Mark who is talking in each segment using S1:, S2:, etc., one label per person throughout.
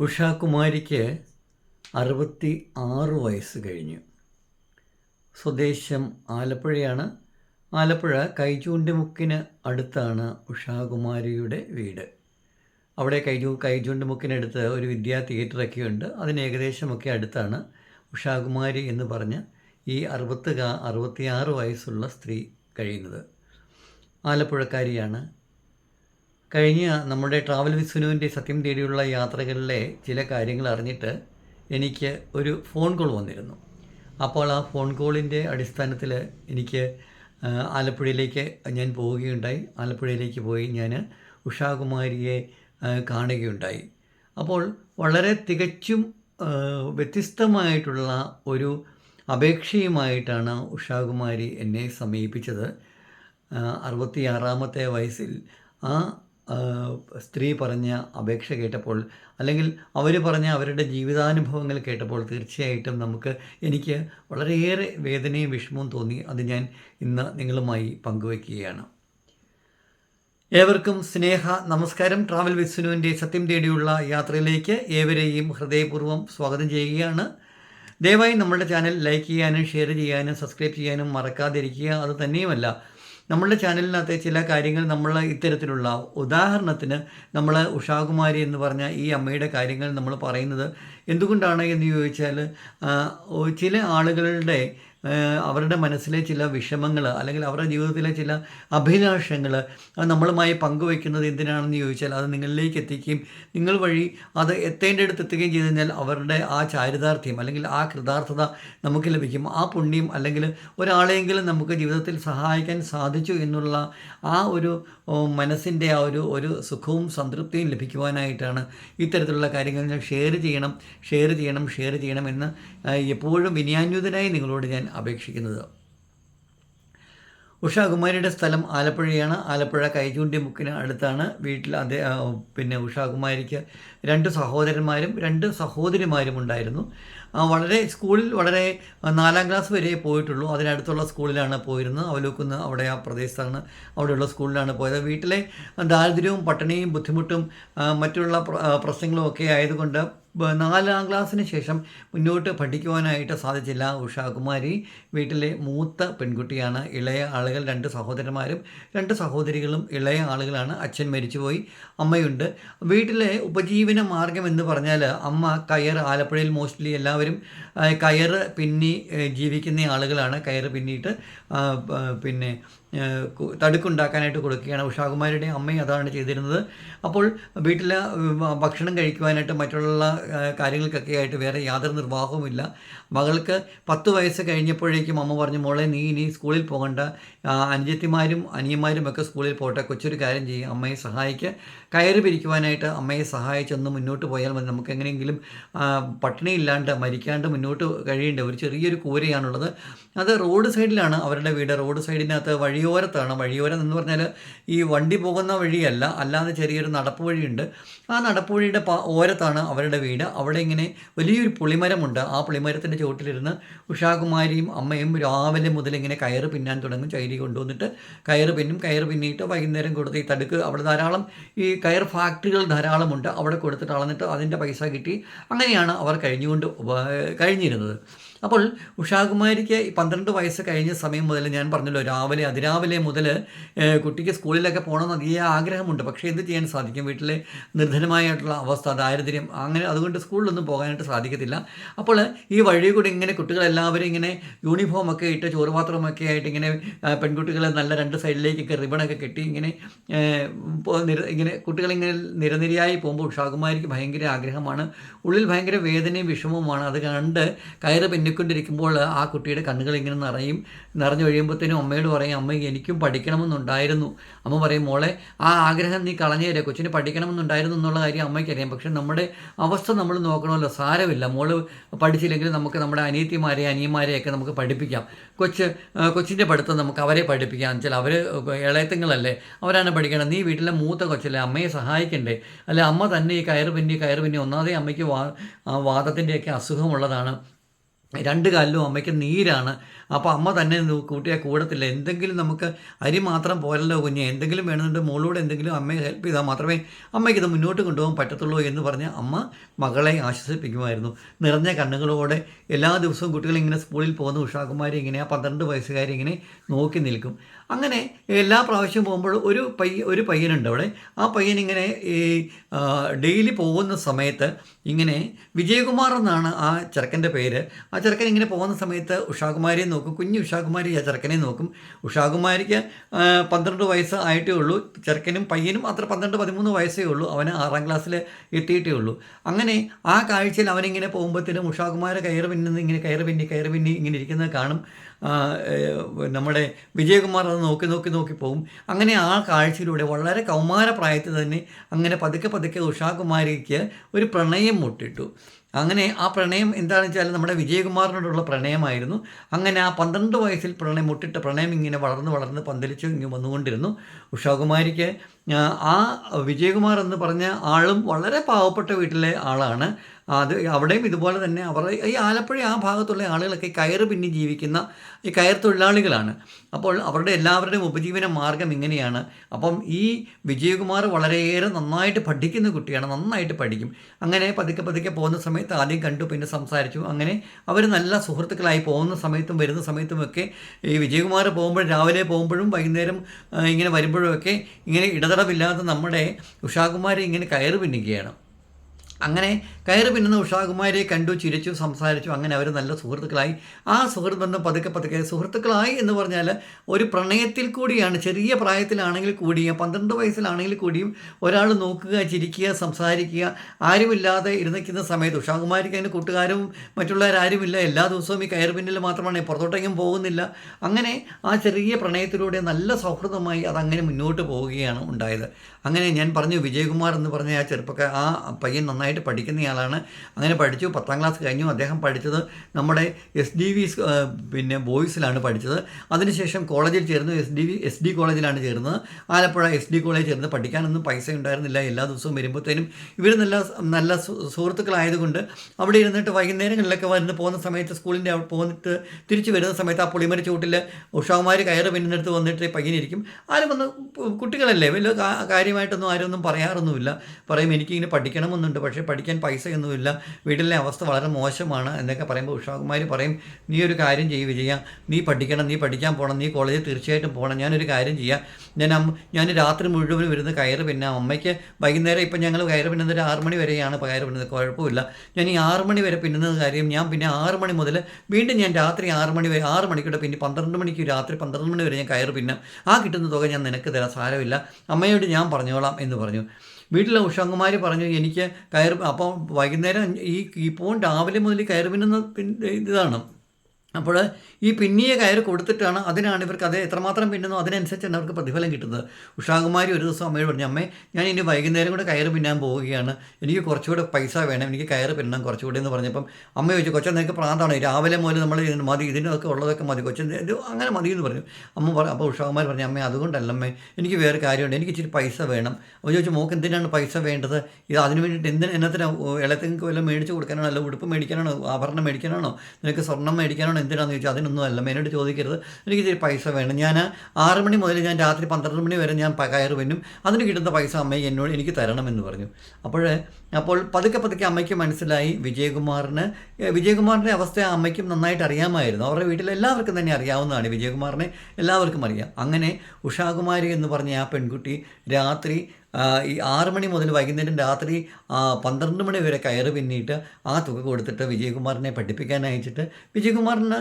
S1: ഉഷാകുമാരിക്ക് അറുപത്തി ആറ് വയസ്സ് കഴിഞ്ഞു. സ്വദേശം ആലപ്പുഴയാണ്. ആലപ്പുഴ കൈചൂണ്ടിമുക്കിന് അടുത്താണ് ഉഷാകുമാരിയുടെ വീട്. അവിടെ കൈചൂ കൈചൂണ്ടിമുക്കിനടുത്ത് ഒരു വിദ്യാ തിയേറ്ററൊക്കെ ഉണ്ട്. അതിന് ഏകദേശമൊക്കെ അടുത്താണ് ഉഷാകുമാരി എന്ന് പറഞ്ഞ് ഈ അറുപത്ത് കാ അറുപത്തിയാറ് വയസ്സുള്ള സ്ത്രീ കഴിയുന്നത്. ആലപ്പുഴക്കാരിയാണ് കഴിഞ്ഞ നമ്മുടെ ട്രാവൽ വിസ്വനുവിന്റെ സത്യം തേടിയുള്ള യാത്രകളിലെ ചില കാര്യങ്ങൾ അറിഞ്ഞിട്ട് എനിക്ക് ഒരു ഫോൺ കോൾ വന്നിരുന്നു. അപ്പോൾ ആ ഫോൺ കോളിന്റെ അടിസ്ഥാനത്തിൽ എനിക്ക് ആലപ്പുഴയിലേക്ക് ഞാൻ പോവുകയുണ്ടായി. ആലപ്പുഴയിലേക്ക് പോയി ഞാൻ ഉഷാകുമാരിയെ കാണുകയുണ്ടായി. അപ്പോൾ വളരെ തികച്ചും വ്യത്യസ്തമായിട്ടുള്ള ഒരു അപേക്ഷയുമായിട്ടാണ് ഉഷാകുമാരി എന്നെ സമീപിച്ചത്. അറുപത്തിയാറാമത്തെ വയസ്സിൽ ആ, സ്ത്രീ പറഞ്ഞ അപേക്ഷ കേട്ടപ്പോൾ അല്ലെങ്കിൽ അവർ പറഞ്ഞ അവരുടെ ജീവിതാനുഭവങ്ങൾ കേട്ടപ്പോൾ തീർച്ചയായിട്ടും നമുക്ക് എനിക്ക് വളരെയേറെ വേദനയും വിഷമവും തോന്നി. അത് ഞാൻ ഇന്ന് നിങ്ങളുമായി പങ്കുവയ്ക്കുകയാണ്. ഏവർക്കും സ്നേഹ നമസ്കാരം. ട്രാവൽ വിസ്നുവിന്റെ സത്യം തേടിയുള്ള യാത്രയിലേക്ക് ഏവരെയും ഹൃദയപൂർവം സ്വാഗതം ചെയ്യുകയാണ്. ദയവായി നമ്മുടെ ചാനൽ ലൈക്ക് ചെയ്യാനും ഷെയർ ചെയ്യാനും സബ്സ്ക്രൈബ് ചെയ്യാനും മറക്കാതിരിക്കുക. അത് തന്നെയുമല്ല നമ്മളുടെ ചാനലിനകത്തെ ചില കാര്യങ്ങൾ നമ്മൾ ഇത്തരത്തിലുള്ള ഉദാഹരണത്തിന് നമ്മൾ ഉഷാകുമാരി എന്ന് പറഞ്ഞ ഈ അമ്മയുടെ കാര്യങ്ങൾ നമ്മൾ പറയുന്നത് എന്തുകൊണ്ടാണ് എന്ന് ചോദിച്ചാൽ ചില ആളുകളുടെ അവരുടെ മനസ്സിലെ ചില വിഷമങ്ങൾ അല്ലെങ്കിൽ അവരുടെ ജീവിതത്തിലെ ചില അഭിലാഷങ്ങൾ നമ്മളുമായി പങ്കുവയ്ക്കുന്നത് എന്തിനാണെന്ന് ചോദിച്ചാൽ അത് നിങ്ങളിലേക്ക് എത്തിക്കുകയും നിങ്ങൾ വഴി അത് എത്തേണ്ടടുത്ത് എത്തുകയും ചെയ്തു കഴിഞ്ഞാൽ അവരുടെ ആ ചാരിതാർത്ഥ്യം അല്ലെങ്കിൽ ആ കൃതാർത്ഥത നമുക്ക് ലഭിക്കും. ആ പുണ്യം അല്ലെങ്കിൽ ഒരാളെങ്കിലും നമുക്ക് ജീവിതത്തിൽ സഹായിക്കാൻ സാധിച്ചു എന്നുള്ള ആ ഒരു മനസ്സിന്റെ ആ ഒരു ഒരു സുഖവും സംതൃപ്തിയും ലഭിക്കുവാനായിട്ടാണ് ഇത്തരത്തിലുള്ള കാര്യങ്ങൾ ഷെയർ ചെയ്യണം ഷെയർ ചെയ്യണം ഷെയർ ചെയ്യണം എന്ന് എപ്പോഴും വിനയാന്വിതനായി നിങ്ങളോട് ഞാൻ അപേക്ഷിക്കുന്നത്. ഉഷാകുമാരിയുടെ സ്ഥലം ആലപ്പുഴയാണ്. ആലപ്പുഴ കൈചൂണ്ടി മുക്കിന് അടുത്താണ് വീട്ടിൽ അതേ പിന്നെ ഉഷാകുമാരിക്ക് രണ്ട് സഹോദരന്മാരും രണ്ട് സഹോദരിമാരും ഉണ്ടായിരുന്നു. വളരെ സ്കൂളിൽ വളരെ നാലാം ക്ലാസ് വരെ പോയിട്ടുള്ളൂ. അതിനടുത്തുള്ള സ്കൂളിലാണ് പോയിരുന്നത്. അവലോക്കുന്ന് അവിടെ ആ പ്രദേശത്താണ് അവിടെയുള്ള സ്കൂളിലാണ് പോയത്. വീട്ടിലെ ദാരിദ്ര്യവും പട്ടിണിയും ബുദ്ധിമുട്ടും മറ്റുള്ള പ്ര- പ്രശ്നങ്ങളും ഒക്കെ ആയതുകൊണ്ട് നാലാം ക്ലാസ്സിന് ശേഷം മുന്നോട്ട് പഠിക്കുവാനായിട്ട് സാധിച്ചില്ല. ഉഷാകുമാരി വീട്ടിലെ മൂത്ത പെൺകുട്ടിയാണ്. ഇളയ ആളുകൾ രണ്ട് സഹോദരന്മാരും രണ്ട് സഹോദരികളും ഇളയ ആളുകളാണ്. അച്ഛൻ മരിച്ചുപോയി. അമ്മയുണ്ട്. വീട്ടിലെ ഉപജീവന മാർഗം എന്ന് പറഞ്ഞാൽ അമ്മ കയർ ആലപ്പുഴയിൽ മോസ്റ്റ്ലി എല്ലാവരും കയർ പിന്നി ജീവിക്കുന്ന ആളുകളാണ്. കയർ പിന്നിയിട്ട് പിന്നെ തടുക്കുണ്ടാക്കാനായിട്ട് കൊടുക്കുകയാണ്. ഉഷാകുമാരിയുടെ അമ്മയും അതാണ് ചെയ്തിരുന്നത്. അപ്പോൾ വീട്ടിൽ ഭക്ഷണം കഴിക്കുവാനായിട്ട് മറ്റുള്ള കാര്യങ്ങൾക്കൊക്കെ ആയിട്ട് വേറെ യാതൊരു നിർവാഹവുമില്ല. മകൾക്ക് പത്ത് വയസ്സ് കഴിഞ്ഞപ്പോഴേക്കും അമ്മ പറഞ്ഞു മോളെ നീ ഇനി സ്കൂളിൽ പോകണ്ട. അനുജത്തിമാരും അനിയന്മാരും ഒക്കെ സ്കൂളിൽ പോട്ടെ. കൊച്ചൊരു കാര്യം ചെയ്യും. അമ്മയെ സഹായിക്കുക കയറി പിരിക്കുവാനായിട്ട് അമ്മയെ സഹായിച്ചൊന്ന് മുന്നോട്ട് പോയാൽ മതി. നമുക്ക് എങ്ങനെയെങ്കിലും പട്ടിണി പട്ടിണിയില്ലാണ്ട് മരിക്കാണ്ട് മുന്നോട്ട് കഴിയേണ്ട ഒരു ചെറിയൊരു കൂരയാണുള്ളത്. അത് റോഡ് സൈഡിലാണ് അവരുടെ വീട്. റോഡ് സൈഡിനകത്ത് വഴിയോരത്താണ്. വഴിയോരം എന്ന് പറഞ്ഞാൽ ഈ വണ്ടി പോകുന്ന വഴിയല്ല. അല്ലാതെ ചെറിയൊരു നടപ്പ് വഴിയുണ്ട്. ആ നടപ്പ് വഴിയുടെ ഓരത്താണ് അവരുടെ വീട്. അവിടെ ഇങ്ങനെ വലിയൊരു പുളിമരമുണ്ട്. ആ പുളിമരത്തിന്റെ ചുവട്ടിലിരുന്ന് ഉഷാകുമാരിയും അമ്മയും രാവിലെ മുതൽ ഇങ്ങനെ കയറ് പിന്നാൻ തുടങ്ങും. ചൈരി കൊണ്ടുവന്നിട്ട് കയറ് പിന്നും കയറ് പിന്നിയിട്ട് വൈകുന്നേരം കൊടുത്ത് ഈ തടുക്ക്. അവിടെ ധാരാളം ഈ കയർ ഫാക്ടറികൾ ധാരാളമുണ്ട്. അവിടെ കൊടുത്തിട്ട് അളന്നിട്ട് അതിന്റെ പൈസ കിട്ടി. അങ്ങനെയാണ് അവർ കഴിഞ്ഞുകൊണ്ട് കഴിഞ്ഞിരുന്നത്. അപ്പോൾ ഉഷാകുമാരിക്ക് പന്ത്രണ്ട് വയസ്സ് കഴിഞ്ഞ സമയം മുതൽ ഞാൻ പറഞ്ഞല്ലോ രാവിലെ അതിരാവിലെ മുതൽ കുട്ടിക്ക് സ്കൂളിലൊക്കെ പോകണമെന്ന് അതിയ ആഗ്രഹമുണ്ട്. പക്ഷേ എന്ത് ചെയ്യാൻ സാധിക്കും? വീട്ടിലെ നിർധനമായിട്ടുള്ള അവസ്ഥ ദാരിദ്ര്യം അങ്ങനെ അതുകൊണ്ട് സ്കൂളിലൊന്നും പോകാനായിട്ട് സാധിക്കത്തില്ല. അപ്പോൾ ഈ വഴി കൂടി ഇങ്ങനെ കുട്ടികളെല്ലാവരും ഇങ്ങനെ യൂണിഫോമൊക്കെ ഇട്ട് ചോറുപാത്രമൊക്കെ ആയിട്ട് ഇങ്ങനെ പെൺകുട്ടികളെ നല്ല രണ്ട് സൈഡിലേക്കൊക്കെ റിബണൊക്കെ കെട്ടി ഇങ്ങനെ ഇങ്ങനെ കുട്ടികളിങ്ങനെ നിരനിരയായി പോകുമ്പോൾ ഉഷാകുമാരിക്ക് ഭയങ്കര ആഗ്രഹമാണ്. ഉള്ളിൽ ഭയങ്കര വേദനയും വിഷമവുമാണ്. അത് കണ്ട് കയറ് പിന്നിക്കൊണ്ടിരിക്കുമ്പോൾ ആ കുട്ടിയുടെ കണ്ണുകൾ ഇങ്ങനെ നിറയും നിറഞ്ഞു കഴിയുമ്പോഴത്തേനും അമ്മയോട് പറയും അമ്മ എനിക്കും പഠിക്കണമെന്നുണ്ടായിരുന്നു. അമ്മ പറയും മോളെ ആ ആഗ്രഹം നീ കളഞ്ഞേരെ കൊച്ചിന് പഠിക്കണമെന്നുണ്ടായിരുന്നു എന്നുള്ള കാര്യം അമ്മയ്ക്കറിയാം പക്ഷെ നമ്മുടെ അവസ്ഥ നമ്മൾ നോക്കണമല്ലോ സാരമില്ല. മോൾ പഠിച്ചില്ലെങ്കിൽ നമുക്ക് നമ്മുടെ അനിയത്തിമാരെ അനിയന്മാരെയൊക്കെ നമുക്ക് പഠിപ്പിക്കാം. കൊച്ച് കൊച്ചിന്റെ പഠിത്തം നമുക്ക് അവരെ പഠിപ്പിക്കാം. വെച്ചാൽ അവർ ഇളയത്തങ്ങളല്ലേ അവരാണ് പഠിക്കണം നീ വീട്ടിലെ മൂത്ത കൊച്ചല്ലേ അമ്മയെ സഹായിക്കണ്ടേ? അല്ലെ അമ്മ തന്നെ ഈ കയറ് പിന്നി കയറ് പിന്നി ഒന്നാമതേ അമ്മയ്ക്ക് വാ വാദത്തിന്റെയൊക്കെ അസുഖമുള്ളതാണ്. രണ്ട് കാലിലും അമ്മയ്ക്ക് നീരാണ്. അപ്പോൾ അമ്മ തന്നെ കൂട്ടിയാൽ കൂട്ടിയെ കൂടത്തില്ല. എന്തെങ്കിലും നമുക്ക് അരി മാത്രം പോരല്ലോ കുഞ്ഞെ. എന്തെങ്കിലും വേണമെന്നുണ്ട് മോളോട് എന്തെങ്കിലും അമ്മയെ ഹെൽപ്പ് ചെയ്താൽ മാത്രമേ അമ്മയ്ക്ക് ഇത് മുന്നോട്ട് കൊണ്ടുപോകാൻ പറ്റത്തുള്ളൂ എന്ന് പറഞ്ഞ് അമ്മ മകളെ ആശ്വസിപ്പിക്കുമായിരുന്നു. നിറഞ്ഞ കണ്ണുകളോടെ എല്ലാ ദിവസവും കുട്ടികൾ ഇങ്ങനെ സ്കൂളിൽ പോകുന്ന. ഉഷാകുമാരി ഇങ്ങനെ ആ പന്ത്രണ്ട് വയസ്സുകാരി ഇങ്ങനെ നോക്കി നിൽക്കും. അങ്ങനെ എല്ലാ പ്രാവശ്യവും പോകുമ്പോൾ ഒരു പയ്യ ഒരു പയ്യനുണ്ട് അവിടെ. ആ പയ്യൻ ഇങ്ങനെ ഈ ഡെയിലി പോകുന്ന സമയത്ത് ഇങ്ങനെ വിജയകുമാർ എന്നാണ് ആ ചെറുക്കന്റെ പേര്. ആ ചെറുക്കൻ ഇങ്ങനെ പോകുന്ന സമയത്ത് ഉഷാകുമാരിയെ നോക്കും. കുഞ്ഞു ഉഷാകുമാരി ആ ചെറുക്കനെ നോക്കും. ഉഷാകുമാരിക്ക് പന്ത്രണ്ട് വയസ്സ് ആയിട്ടേ ഉള്ളൂ. ചെറുക്കനും പയ്യനും അത്ര പന്ത്രണ്ട് പതിമൂന്ന് വയസ്സേ ഉള്ളൂ. അവന് ആറാം ക്ലാസ്സിൽ എത്തിയിട്ടേ ഉള്ളൂ. അങ്ങനെ ആ കാഴ്ചയിൽ അവനിങ്ങനെ പോകുമ്പോഴത്തേനും ഉഷാകുമാരെ കയറ് പിന്നുന്ന ഇങ്ങനെ കയറ് പിന്നി കയറ് പിന്നി ഇങ്ങനെ ഇരിക്കുന്നത് കാണും. നമ്മുടെ വിജയകുമാർ അത് നോക്കി നോക്കി നോക്കി പോകും. അങ്ങനെ ആ കാഴ്ചയിലൂടെ വളരെ കൗമാരപ്രായത്തിൽ തന്നെ അങ്ങനെ പതുക്കെ പതുക്കെ ഉഷാകുമാരിക്ക് ഒരു പ്രണയം മുട്ടിട്ടു. അങ്ങനെ ആ പ്രണയം എന്താണെന്ന് വെച്ചാൽ നമ്മുടെ വിജയകുമാറിനോടുള്ള പ്രണയമായിരുന്നു. അങ്ങനെ ആ പന്ത്രണ്ട് വയസ്സിൽ പ്രണയം മുട്ടിട്ട പ്രണയം ഇങ്ങനെ വളർന്ന് വളർന്ന് പന്തലിച്ച് ഇങ്ങനെ വന്നുകൊണ്ടിരുന്നു. ഉഷാകുമാരിക്ക് ആ, വിജയകുമാർ എന്ന് പറഞ്ഞ ആളും വളരെ പാവപ്പെട്ട വീട്ടിലെ ആളാണ്. അത് അവിടെയും ഇതുപോലെ തന്നെ അവർ ഈ ആലപ്പുഴ ആ ഭാഗത്തുള്ള ആളുകളൊക്കെ കയർ പിന്നി ജീവിക്കുന്ന ഈ കയർ തൊഴിലാളികളാണ്. അപ്പോൾ അവരുടെ എല്ലാവരുടെയും ഉപജീവന മാർഗം ഇങ്ങനെയാണ്. അപ്പം ഈ വിജയകുമാർ വളരെയേറെ നന്നായിട്ട് പഠിക്കുന്ന കുട്ടിയാണ് നന്നായിട്ട് പഠിക്കും. അങ്ങനെ പതുക്കെ പതുക്കെ പോകുന്ന സമയത്ത് ആദ്യം കണ്ടു പിന്നെ സംസാരിച്ചു. അങ്ങനെ അവർ നല്ല സുഹൃത്തുക്കളായി പോകുന്ന സമയത്തും വരുന്ന സമയത്തുമൊക്കെ ഈ വിജയകുമാർ പോകുമ്പോഴും രാവിലെ പോകുമ്പോഴും വൈകുന്നേരം ഇങ്ങനെ വരുമ്പോഴും ഒക്കെ ഇങ്ങനെ ഇടതടവില്ലാതെ നമ്മുടെ ഉഷാകുമാരി ഇങ്ങനെ കയറി പിന്നിക്കുകയാണ്. അങ്ങനെ കയറി പിന്നുന്ന ഉഷാകുമാരിയെ കണ്ടു ചിരിച്ചു സംസാരിച്ചു. അങ്ങനെ അവർ നല്ല സുഹൃത്തുക്കളായി. ആ സുഹൃത്ത് ബന്ധം പതുക്കെ പതുക്കെ സുഹൃത്തുക്കളായി എന്ന് പറഞ്ഞാൽ ഒരു പ്രണയത്തിൽ കൂടിയാണ് ചെറിയ പ്രായത്തിലാണെങ്കിൽ കൂടിയും പന്ത്രണ്ട് വയസ്സിലാണെങ്കിൽ കൂടിയും ഒരാൾ നോക്കുക ചിരിക്കുക സംസാരിക്കുക. ആരുമില്ലാതെ ഇരുന്നിക്കുന്ന സമയത്ത് ഉഷാകുമാരിക്ക് അതിന് കൂട്ടുകാരും മറ്റുള്ളവരാരുമില്ല എല്ലാ ദിവസവും ഈ കയറ് പിന്നിൽ മാത്രമാണ് പുറത്തോട്ടെങ്കിലും പോകുന്നില്ല. അങ്ങനെ ആ ചെറിയ പ്രണയത്തിലൂടെ നല്ല സൗഹൃദമായി അതങ്ങനെ മുന്നോട്ട് പോവുകയാണ് ഉണ്ടായത്. അങ്ങനെ ഞാൻ പറഞ്ഞു വിജയകുമാർ എന്ന് പറഞ്ഞ ആ ചെറുപ്പക്കാർ ആ പയ്യൻ നന്നായിട്ട് പഠിക്കുന്നയാളാണ് അങ്ങനെ പഠിച്ചു. പത്താം ക്ലാസ് കഴിഞ്ഞു. അദ്ദേഹം പഠിച്ചത് നമ്മുടെ എസ് ഡി വി പിന്നെ ബോയ്സിലാണ് പഠിച്ചത്. അതിനുശേഷം കോളേജിൽ ചേർന്നു. S D V S D കോളേജിലാണ് ചേർന്നത്. ആലപ്പുഴ എസ് ഡി കോളേജിൽ ചേർന്ന് പഠിക്കാനൊന്നും പൈസ ഉണ്ടായിരുന്നില്ല. എല്ലാ ദിവസവും വരുമ്പോഴത്തേനും ഇവർ നല്ല നല്ല സുഹൃത്തുക്കളായതുകൊണ്ട് അവിടെ ഇരുന്നിട്ട് വൈകുന്നേരങ്ങളിലൊക്കെ വന്ന് പോകുന്ന സമയത്ത് സ്കൂളിന്റെ പോന്നിട്ട് തിരിച്ചു വരുന്ന സമയത്ത് ആ പുളിമര ചൂട്ടിൽ ഉഷാകുമാർ കയറ് പിന്നിനടുത്ത് വന്നിട്ട് പയ്യനിരിക്കും ആരും വന്ന് കുട്ടികളല്ലേ? വലിയ കാര്യമായിട്ടൊന്നും ആരും ഒന്നും പറയാറൊന്നുമില്ല. പറയും എനിക്കിങ്ങനെ പഠിക്കണമെന്നുണ്ട്. പക്ഷേ പഠിക്കാൻ പൈസയൊന്നുമില്ല വീട്ടിലെ അവസ്ഥ വളരെ മോശമാണ് എന്നൊക്കെ പറയുമ്പോൾ ഉഷാകുമാർ പറയും നീ ഒരു കാര്യം ചെയ്യുക വിജയ. നീ പഠിക്കണം നീ പഠിക്കാൻ പോകണം നീ കോളേജിൽ തീർച്ചയായിട്ടും പോകണം ഞാനൊരു കാര്യം ചെയ്യാം. ഞാൻ ഞാൻ രാത്രി മുഴുവൻ വരുന്ന കയറ് പിന്നെ. അമ്മയ്ക്ക് വൈകുന്നേരം ഇപ്പം ഞങ്ങൾ കയറ് പിന്നെ ഒരു ആറ് മണി വരെയാണ് കയറ് പിന്നുന്നത്. കുഴപ്പമില്ല. ഞാൻ ഈ ആറ് മണി വരെ പിന്നുന്നത് കാര്യം ഞാൻ പിന്നെ ആറ് മണി മുതൽ വീണ്ടും ഞാൻ രാത്രി ആറ് മണി വരെ ആറ് മണിക്കൂടെ പിന്നെ പന്ത്രണ്ട് മണിക്ക് രാത്രി പന്ത്രണ്ട് മണി വരെ ഞാൻ കയറ് പിന്നെ. ആ കിട്ടുന്ന തുക ഞാൻ നിനക്ക് തരാം സാരമില്ല. അമ്മയോട് ഞാൻ പറഞ്ഞോളാം എന്ന് പറഞ്ഞു. വീട്ടിലെ ഉഷാങ്കമാർ പറഞ്ഞു എനിക്ക് കയർ അപ്പോൾ വൈകുന്നേരം ഈ ഇപ്പോൾ രാവിലെ മുതൽ കയർ പിന്നെ ഇതാണ്. അപ്പോൾ ഈ പിന്നിയ കയർ കൊടുത്തിട്ടാണ് അതിനാണ് ഇവർക്ക് അത് എത്രമാത്രം പിന്നുന്നോ അതിനനുസരിച്ചാണ് അവർക്ക് പ്രതിഫലം കിട്ടുന്നത്. ഉഷാകുമാരി ഒരു ദിവസം അമ്മയോട് പറഞ്ഞു അമ്മേ ഞാൻ ഇനി വൈകുന്നേരം കൂടെ കയറ് പിന്നാൻ പോവുകയാണ്. എനിക്ക് കുറച്ചുകൂടെ പൈസ വേണം. എനിക്ക് കയർ പിന്നാൻ കുറച്ചുകൂടെ എന്ന് പറഞ്ഞപ്പം അമ്മ ചോദിച്ചു കൊച്ചൻ നിനക്ക് പ്രാന്താണ്? രാവിലെ മുതൽ നമ്മൾ മതി ഇതിനൊക്കെ ഉള്ളതൊക്കെ മതി. കൊച്ചൻ ഇത് അങ്ങനെ മതി എന്ന് പറഞ്ഞു. അമ്മ പറഞ്ഞു അപ്പോൾ ഉഷാകുമാരി പറഞ്ഞു അമ്മേ അതുകൊണ്ടല്ല അമ്മേ എനിക്ക് വേറെ കാര്യമുണ്ട്. എനിക്ക് ഇച്ചിരി പൈസ വേണം. അപ്പോൾ ചോദിച്ചു മോക്ക് എന്തിനാണ് പൈസ വേണ്ടത്? ഇത് അതിന് വേണ്ടിയിട്ട് എന്തിന് എന്നത്തിനാണ് ഇളത്തേക്ക് വല്ലതും മേടിച്ച് കൊടുക്കാനാണോ? അല്ല ഉടുപ്പ് മേടിക്കാനാണോ? ആഭരണം മേടിക്കാനാണോ? നിനക്ക് സ്വർണം മേടിക്കാനാണോ? എന്തിനാണെന്ന് ചോദിച്ചാൽ അതിനൊന്നും അല്ല. ചോദിക്കരുത്. എനിക്ക് ഇച്ചിരി പൈസ വേണം. ഞാൻ ആറ് മണി മുതൽ ഞാൻ രാത്രി പന്ത്രണ്ട് മണി വരെ ഞാൻ കയറ് പിന്നും അതിന് കിട്ടുന്ന പൈസ അമ്മയ്ക്ക് എന്നോട് എനിക്ക് തരണമെന്ന് പറഞ്ഞു. അപ്പോൾ അപ്പോൾ പതുക്കെ പതുക്കെ അമ്മയ്ക്ക് മനസ്സിലായി വിജയകുമാറിന്. വിജയകുമാറിന്റെ അവസ്ഥ അമ്മയ്ക്കും നന്നായിട്ട് അറിയാമായിരുന്നു. അവരുടെ വീട്ടിൽ എല്ലാവർക്കും തന്നെ അറിയാവുന്നതാണ് വിജയകുമാറിനെ. എല്ലാവർക്കും അറിയാം. അങ്ങനെ ഉഷാകുമാരി എന്ന് പറഞ്ഞ ആ പെൺകുട്ടി രാത്രി ഈ ആറ് മണി മുതൽ വൈകുന്നേരം രാത്രി പന്ത്രണ്ട് മണി വരെ കയറ് പിന്നിയിട്ട് ആ തുക കൊടുത്തിട്ട് വിജയകുമാറിനെ പഠിപ്പിക്കാൻ അയച്ചിട്ട് വിജയകുമാറിന്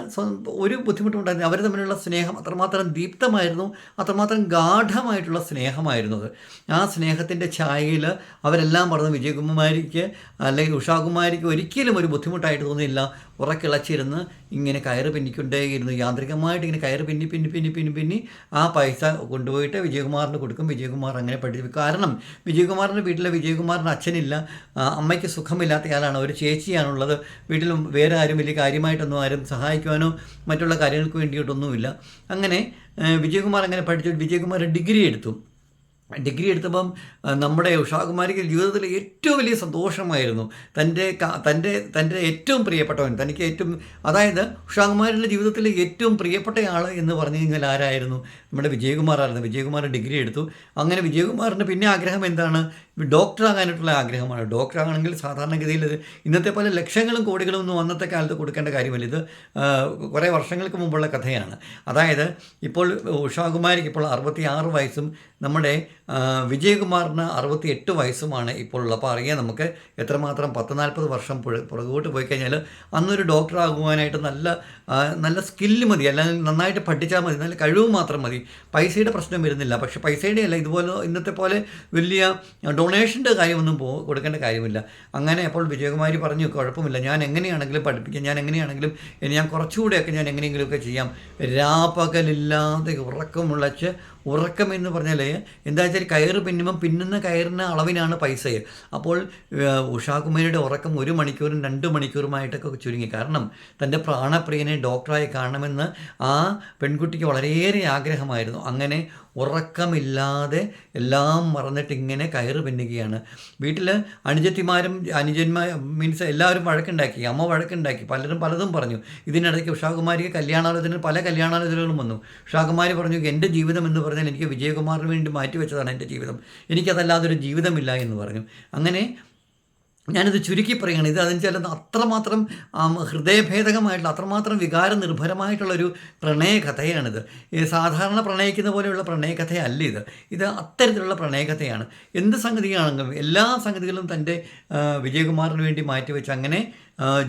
S1: ഒരു ബുദ്ധിമുട്ടുണ്ടായിരുന്നു അവർ തമ്മിലുള്ള സ്നേഹം അത്രമാത്രം ദീപ്തമായിരുന്നു അത്രമാത്രം ഗാഠമായിട്ടുള്ള സ്നേഹമായിരുന്നു അത്. ആ സ്നേഹത്തിന്റെ ഛായയിൽ അവരെല്ലാം പറഞ്ഞു വിജയകുമാരിക്ക് അല്ലെങ്കിൽ ഉഷാകുമാരിക്ക് ഒരിക്കലും ഒരു ബുദ്ധിമുട്ടായിട്ട് തോന്നിയില്ല. ഉറക്കിളച്ചിരുന്ന് ഇങ്ങനെ കയറ് പിന്നിക്കൊണ്ടേയിരുന്നു. യാന്ത്രികമായിട്ട് ഇങ്ങനെ കയറ് പിന്നി പിന്നി പിന്നി പിന്നി പിന്നി ആ പൈസ കൊണ്ടുപോയിട്ട് വിജയകുമാറിന് കൊടുക്കും. വിജയകുമാർ അങ്ങനെ പഠിപ്പിക്കും. കാരണം വിജയകുമാറിന്റെ വീട്ടിലെ വിജയകുമാറിന്റെ അച്ഛനില്ല അമ്മയ്ക്ക് സുഖമില്ലാത്തയാളാണ്. ഒരു ചേച്ചിയാണുള്ളത്. വീട്ടിലും വേറെ ആരും വലിയ കാര്യമായിട്ടൊന്നും ആരും സഹായിക്കുവാനോ മറ്റുള്ള കാര്യങ്ങൾക്ക് വേണ്ടിയിട്ടൊന്നുമില്ല. അങ്ങനെ വിജയകുമാർ അങ്ങനെ പഠിച്ചു. വിജയകുമാർ ഡിഗ്രി എടുത്തു. ഡിഗ്രി എടുത്തപ്പം നമ്മുടെ ഉഷാകുമാരിക്ക് ജീവിതത്തിൽ ഏറ്റവും വലിയ സന്തോഷമായിരുന്നു. തന്റെ തന്റെ തന്റെ ഏറ്റവും പ്രിയപ്പെട്ടവൻ തനിക്ക് ഏറ്റവും അതായത് ഉഷാകുമാരിന്റെ ജീവിതത്തിലെ ഏറ്റവും പ്രിയപ്പെട്ട ആൾ എന്ന് പറഞ്ഞു കഴിഞ്ഞാൽ ആരായിരുന്നു? നമ്മുടെ വിജയകുമാറായിരുന്നു. വിജയകുമാർ ഡിഗ്രി എടുത്തു. അങ്ങനെ വിജയകുമാറിന്റെ പിന്നെ ആഗ്രഹം എന്താണ്? ഡോക്ടറാകാനായിട്ടുള്ള ആഗ്രഹമാണ്. ഡോക്ടർ ആകണമെങ്കിൽ സാധാരണഗതിയിൽ ഇന്നത്തെ പോലെ ലക്ഷങ്ങളും കോടികളും ഒന്നും അന്നത്തെ കാലത്ത് കൊടുക്കേണ്ട കാര്യമല്ല. ഇത് കുറേ വർഷങ്ങൾക്ക് മുമ്പുള്ള കഥയാണ്. അതായത് ഇപ്പോൾ ഉഷാകുമാരിക്ക് ഇപ്പോൾ അറുപത്തി ആറ് വയസ്സും നമ്മുടെ വിജയകുമാറിന് അറുപത്തി എട്ട് വയസ്സുമാണ് ഇപ്പോൾ ഉള്ളത്. അപ്പോൾ അറിയാം നമുക്ക് എത്രമാത്രം പത്ത് നാൽപ്പത് വർഷം പുറകോട്ട് പോയി കഴിഞ്ഞാൽ അന്നൊരു ഡോക്ടർ ആകുവാനായിട്ട് നല്ല നല്ല സ്കില്ല് മതി. അല്ലെങ്കിൽ നന്നായിട്ട് പഠിച്ചാൽ മതി. നല്ല കഴിവ് മാത്രം മതി. പൈസയുടെ പ്രശ്നം വരുന്നില്ല. പക്ഷേ പൈസയുടെ അല്ല ഇതുപോലെ ഇന്നത്തെ പോലെ വലിയ ഡൊണേഷന്റെ കാര്യമൊന്നും പോ കൊടുക്കേണ്ട കാര്യമില്ല. അങ്ങനെ അപ്പോൾ വിജയകുമാരി പറഞ്ഞു കുഴപ്പമില്ല. ഞാൻ എങ്ങനെയാണെങ്കിലും പഠിപ്പിക്കാം. ഞാൻ എങ്ങനെയാണെങ്കിലും ഞാൻ കുറച്ചുകൂടെയൊക്കെ ഞാൻ എങ്ങനെയെങ്കിലുമൊക്കെ ചെയ്യാം. രാപ്പകലില്ലാതെ ഉറക്കമുളച്ച് ഉറക്കം എന്ന് പറഞ്ഞാൽ എന്താ വെച്ചാൽ കയറ് പിന്നുമ്പം പിന്നുന്ന കയറിന് അളവിനാണ് പൈസ അപ്പോൾ ഉഷാകുമാരിയുടെ ഉറക്കം ഒരു മണിക്കൂറും രണ്ട് മണിക്കൂറുമായിട്ടൊക്കെ ചുരുങ്ങി. കാരണം തന്റെ പ്രാണപ്രിയനെ ഡോക്ടറായി കാണണമെന്ന് ആ പെൺകുട്ടിക്ക് വളരെയേറെ ആഗ്രഹമായിരുന്നു. അങ്ങനെ ഉറക്കമില്ലാതെ എല്ലാം മറന്നിട്ട് ഇങ്ങനെ കയറ് പിന്നുകയാണ് വീട്ടിൽ അനുജത്തിമാരും അനുജന്മാർ മീൻസ് എല്ലാവരും വഴക്കുണ്ടാക്കി. അമ്മ വഴക്കുണ്ടാക്കി. പലരും പലതും പറഞ്ഞു. ഇതിനിടയ്ക്ക് ഉഷാകുമാരിക്ക് കല്യാണാലോചന പല കല്യാണാലോചനകളും വന്നു. ഉഷാകുമാരി പറഞ്ഞു എന്റെ ജീവിതം എന്ന് പറഞ്ഞാൽ എനിക്ക് വിജയകുമാറിന് വേണ്ടി മാറ്റിവെച്ചതാണ് എന്റെ ജീവിതം. എനിക്കതല്ലാതൊരു ജീവിതമില്ല എന്ന് പറഞ്ഞു. അങ്ങനെ ഞാനിത് ചുരുക്കി പറയുകയാണ്. ഇത് അതിന് ചില അത്രമാത്രം ഹൃദയഭേദകമായിട്ടുള്ള അത്രമാത്രം വികാര നിർഭരമായിട്ടുള്ളൊരു പ്രണയകഥയാണിത് സാധാരണ പ്രണയിക്കുന്ന പോലെയുള്ള പ്രണയകഥയല്ല ഇത്. ഇത് അത്തരത്തിലുള്ള പ്രണയകഥയാണ്. എന്ത് സംഗതിയാണെങ്കിലും എല്ലാ സംഗതികളും തന്റെ വിജയകുമാറിന് വേണ്ടി മാറ്റിവെച്ച് അങ്ങനെ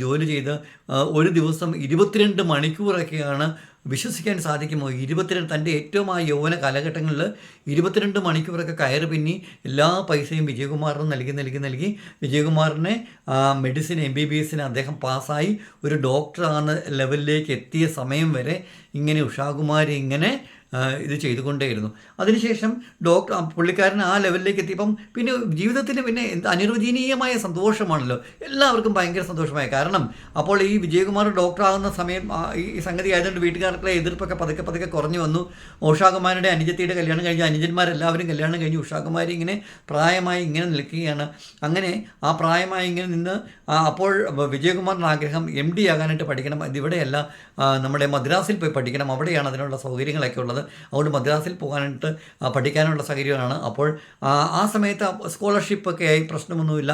S1: ജോലി ചെയ്ത് ഒരു ദിവസം ഇരുപത്തിരണ്ട് മണിക്കൂറൊക്കെയാണ് വിശ്വസിക്കാൻ സാധിക്കുമോ? ഇരുപത്തിരണ്ട് തന്റെ ഏറ്റവും ആ യൗവന കാലഘട്ടങ്ങളിൽ ഇരുപത്തിരണ്ട് മണിക്കൂറൊക്കെ കയറി പിന്നി എല്ലാ പൈസയും വിജയകുമാറിന് നൽകി നൽകി നൽകി. വിജയകുമാറിനെ മെഡിസിൻ എം ബി ബി എസിന് അദ്ദേഹം പാസ്സായി. ഒരു ഡോക്ടറാണ് ലെവലിലേക്ക് എത്തിയ സമയം വരെ ഇങ്ങനെ ഉഷാകുമാരി ഇങ്ങനെ ഇത് ചെയ്തുകൊണ്ടേയിരുന്നു. അതിനുശേഷം ഡോക്ടർ പുള്ളിക്കാരൻ ആ ലെവലിലേക്ക് എത്തിയപ്പം പിന്നെ ജീവിതത്തിന് പിന്നെ അനിർവചനീയമായ സന്തോഷമാണല്ലോ. എല്ലാവർക്കും ഭയങ്കര സന്തോഷമായി. കാരണം അപ്പോൾ ഈ വിജയകുമാർ ഡോക്ടറാകുന്ന സമയം ഈ ഈ സംഗതി ആയതുകൊണ്ട് വീട്ടുകാർക്കുള്ള എതിർപ്പൊക്കെ പതുക്കെ പതുക്കെ കുറഞ്ഞു വന്നു. ഉഷാകുമാരുടെ അനുജത്തിയുടെ കല്യാണം കഴിഞ്ഞ് അനുജന്മാരെല്ലാവരും കല്യാണം കഴിഞ്ഞ് ഉഷാകുമാരി ഇങ്ങനെ പ്രായമായി ഇങ്ങനെ നിൽക്കുകയാണ്. അങ്ങനെ ആ പ്രായമായി ഇങ്ങനെ നിന്ന് അപ്പോൾ വിജയകുമാറിന്റെ ആഗ്രഹം എം ഡി ആകാനായിട്ട് പഠിക്കണം. ഇതിവിടെയല്ല നമ്മുടെ മദ്രാസിൽ പോയി പഠിക്കണം. അവിടെയാണ് അതിനുള്ള സൗകര്യങ്ങളൊക്കെ ഉള്ളത്. അതുകൊണ്ട് മദ്രാസിൽ പോകാനായിട്ട് പഠിക്കാനുള്ള സൗകര്യമാണ്. അപ്പോൾ ആ, സമയത്ത് സ്കോളർഷിപ്പ് ഒക്കെ ആയി പ്രശ്നമൊന്നുമില്ല.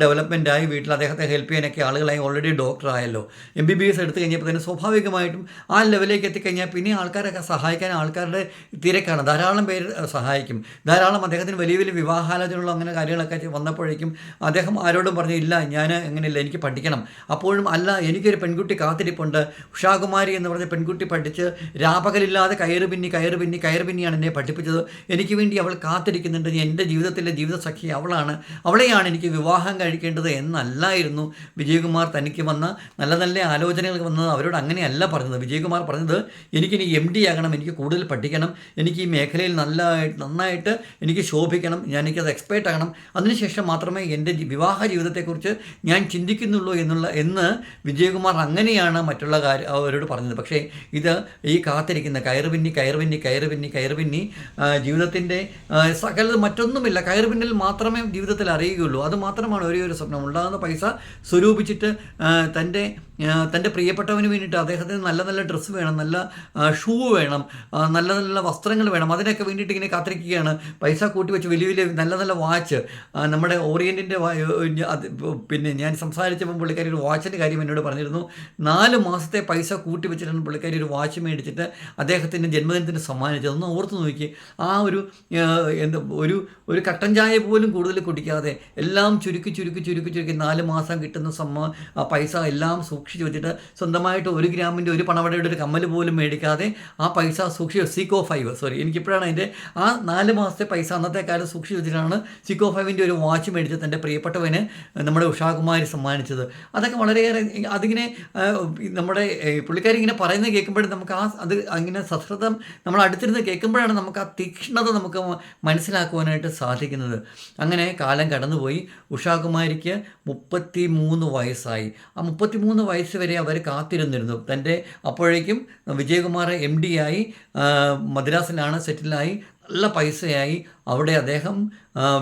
S1: ഡെവലപ്മെന്റ് ആയി വീട്ടിൽ അദ്ദേഹത്തെ ഹെൽപ്പ് ചെയ്യാനൊക്കെ ആളുകളായി ഓൾറെഡി ഡോക്ടറായല്ലോ എം ബി ബി എസ് എടുത്തു കഴിഞ്ഞപ്പോൾ തന്നെ സ്വാഭാവികമായിട്ടും ആ ലെവലിലേക്ക് എത്തിക്കഴിഞ്ഞാൽ പിന്നെ ആൾക്കാരൊക്കെ സഹായിക്കാൻ ആൾക്കാരുടെ തിരക്കാണ്. ധാരാളം പേര് സഹായിക്കും. ധാരാളം അദ്ദേഹത്തിന് വലിയ വലിയ വിവാഹാലോചനകളും അങ്ങനെ കാര്യങ്ങളൊക്കെ വന്നപ്പോഴേക്കും അദ്ദേഹം ആരോടും പറഞ്ഞു ഇല്ല ഞാൻ എങ്ങനെയില്ല എനിക്ക് പഠിക്കണം. അപ്പോഴും അല്ല എനിക്കൊരു പെൺകുട്ടി കാത്തിരിപ്പുണ്ട്. ഉഷാകുമാരി എന്ന് പറഞ്ഞ പെൺകുട്ടി പഠിച്ച് രാപകലില്ലാതെ കയറ് പിന്നി കയറ് പിന്നി കയറ് പിന്നിയാണ് എന്നെ പഠിപ്പിച്ചത്. എനിക്ക് വേണ്ടി അവൾ കാത്തിരിക്കുന്നുണ്ട്. എന്റെ ജീവിതത്തിലെ ജീവിത സഖി അവളാണ്. അവളെയാണ് എനിക്ക് വിവാഹം കഴിക്കേണ്ടത് എന്നല്ലായിരുന്നു. വിജയകുമാർ തനിക്ക് വന്ന നല്ല നല്ല ആലോചനകൾ വന്നത് അവരോട് അങ്ങനെയല്ല പറഞ്ഞത്. വിജയകുമാർ പറഞ്ഞത് എനിക്കിനി എം ഡി ആകണം. എനിക്ക് കൂടുതൽ പഠിക്കണം. എനിക്ക് ഈ മേഖലയിൽ നല്ല നന്നായിട്ട് എനിക്ക് ശോഭിക്കണം. ഞാൻ എനിക്കത് എക്സ്പേർട്ട് ആകണം. അതിനുശേഷം മാത്രമേ എന്റെ വിവാഹ ജീവിതത്തെക്കുറിച്ച് ഞാൻ ചിന്തിക്കുന്നുള്ളൂ എന്നുള്ള എന്ന് വിജയകുമാർ അങ്ങനെയാണ് മറ്റുള്ള കാര്യം അവരോട് പറഞ്ഞത്. പക്ഷേ ഇത് ഈ കാത്തിരിക്കുന്ന കയറ് പിന്നി കയറ് പിന്നി കയറ് പിന്നി കയറ് പിന്നി ജീവിതത്തിന്റെ സകല മറ്റൊന്നുമില്ല. കയറ് പിന്നിൽ മാത്രമേ ജീവിതത്തിൽ അറിയുകയുള്ളൂ. അത് മാത്രമാണ് ഒരേ ഒരു സ്വപ്നം. ഉണ്ടാകുന്ന പൈസ സ്വരൂപിച്ചിട്ട് തന്റെ തന്റെ പ്രിയപ്പെട്ടവന് വേണ്ടിയിട്ട് അദ്ദേഹത്തിന് നല്ല നല്ല ഡ്രസ്സ് വേണം നല്ല ഷൂ വേണം നല്ല നല്ല വസ്ത്രങ്ങൾ വേണം. അതിനൊക്കെ വേണ്ടിയിട്ട് ഇങ്ങനെ കാത്തിരിക്കുകയാണ്. പൈസ കൂട്ടി വെച്ച് വലിയ വലിയ നല്ല നല്ല വാച്ച്. നമ്മുടെ ഓറിയന്റിന്റെ പിന്നെ ഞാൻ സംസാരിച്ചപ്പോൾ പുള്ളിക്കാരി ഒരു വാച്ചിന്റെ കാര്യം എന്നോട് പറഞ്ഞിരുന്നു. നാല് മാസത്തെ പൈസ കൂട്ടി വെച്ചിട്ടാണ് പുള്ളിക്കാരി ഒരു വാച്ച് മേടിച്ചിട്ട് അദ്ദേഹത്തിന്റെ ജന്മദിനത്തിന് സമ്മാനിച്ചത്. ഒന്ന് ഓർത്ത് നോക്കി. ആ ഒരു എന്താ ഒരു ഒരു കട്ടൻ ചായ പോലും കൂടുതൽ കുടിക്കാതെ എല്ലാം ചുരുക്കി ചുരുക്കി ചുരുക്കി ചുരുക്കി നാല് മാസം കിട്ടുന്ന സമ്മാ പൈസ എല്ലാം സൂക്ഷിച്ച് വെച്ചിട്ട് സ്വന്തമായിട്ട് ഒരു ഗ്രാമിന്റെ ഒരു പണവടയുടെ ഒരു കമ്മൽ പോലും മേടിക്കാതെ ആ പൈസ സൂക്ഷിച്ച് സിക്കോ ഫൈവ് സോറി എനിക്കിപ്പോഴാണ് അതിന്റെ ആ നാല് മാസത്തെ പൈസ അന്നത്തെ കാലം സൂക്ഷിച്ച് വെച്ചിട്ടാണ് സിക്കോ ഫൈവിന്റെ ഒരു വാച്ച് മേടിച്ച് തന്റെ പ്രിയപ്പെട്ടവന് നമ്മുടെ ഉഷാകുമാരി സമ്മാനിച്ചത്. അതൊക്കെ വളരെയേറെ അതിങ്ങനെ നമ്മുടെ പുള്ളിക്കാരി ഇങ്ങനെ പറയുന്നത് കേൾക്കുമ്പോഴും നമുക്ക് ആ അത് അങ്ങനെ സശ്രദ്ധം നമ്മൾ അടുത്തിരുന്ന് കേൾക്കുമ്പോഴാണ് നമുക്ക് ആ തീക്ഷ്ണത നമുക്ക് മനസ്സിലാക്കുവാനായിട്ട് സാധിക്കുന്നത്. അങ്ങനെ കാലം കടന്നുപോയി. ഉഷാകുമാരിക്ക് മുപ്പത്തി മൂന്ന് വയസ്സായി. ആ മുപ്പത്തി മൂന്ന് വയസ്സ് വരെ അവർ കാത്തിരുന്നിരുന്നു. തന്റെ അപ്പോഴേക്കും വിജയകുമാർ എം ഡി ആയി മദ്രാസിലാണ് സെറ്റിലായി നല്ല പൈസയായി. അവിടെ അദ്ദേഹം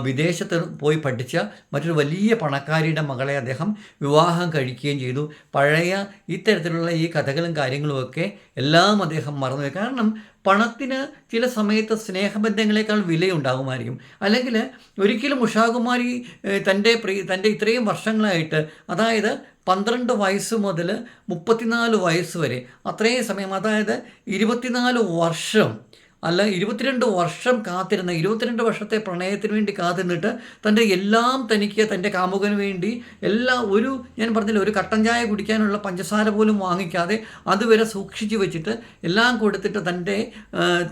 S1: വിദേശത്ത് പോയി പഠിച്ച മറ്റൊരു വലിയ പണക്കാരിയുടെ മകളെ അദ്ദേഹം വിവാഹം കഴിക്കുകയും ചെയ്തു. പഴയ ഇത്തരത്തിലുള്ള ഈ കഥകളും കാര്യങ്ങളുമൊക്കെ എല്ലാം അദ്ദേഹം മറന്നു കാരണം പണത്തിന് ചില സമയത്ത് സ്നേഹബന്ധങ്ങളെക്കാൾ വിലയുണ്ടാകുമായിരിക്കും. അല്ലെങ്കിൽ ഒരിക്കലും ഉഷാകുമാരി തന്റെ പ്രി തന്റെ ഇത്രയും വർഷങ്ങളായിട്ട് അതായത് പന്ത്രണ്ട് വയസ്സ് മുതൽ മുപ്പത്തിനാല് വയസ്സ് വരെ. അത്രയും സമയം. അതായത് ഇരുപത്തിനാല് വർഷം അല്ല ഇരുപത്തിരണ്ട് വർഷം കാത്തിരുന്ന ഇരുപത്തിരണ്ട് വർഷത്തെ പ്രണയത്തിന് വേണ്ടി കാത്തിരുന്നിട്ട് തന്റെ എല്ലാം തനിക്ക് തന്റെ കാമുകന് വേണ്ടി എല്ലാ ഒരു ഞാൻ പറഞ്ഞില്ല ഒരു കട്ടൻ ചായ കുടിക്കാനുള്ള പഞ്ചസാര പോലും വാങ്ങിക്കാതെ അതുവരെ സൂക്ഷിച്ചു വെച്ചിട്ട് എല്ലാം കൊടുത്തിട്ട് തന്റെ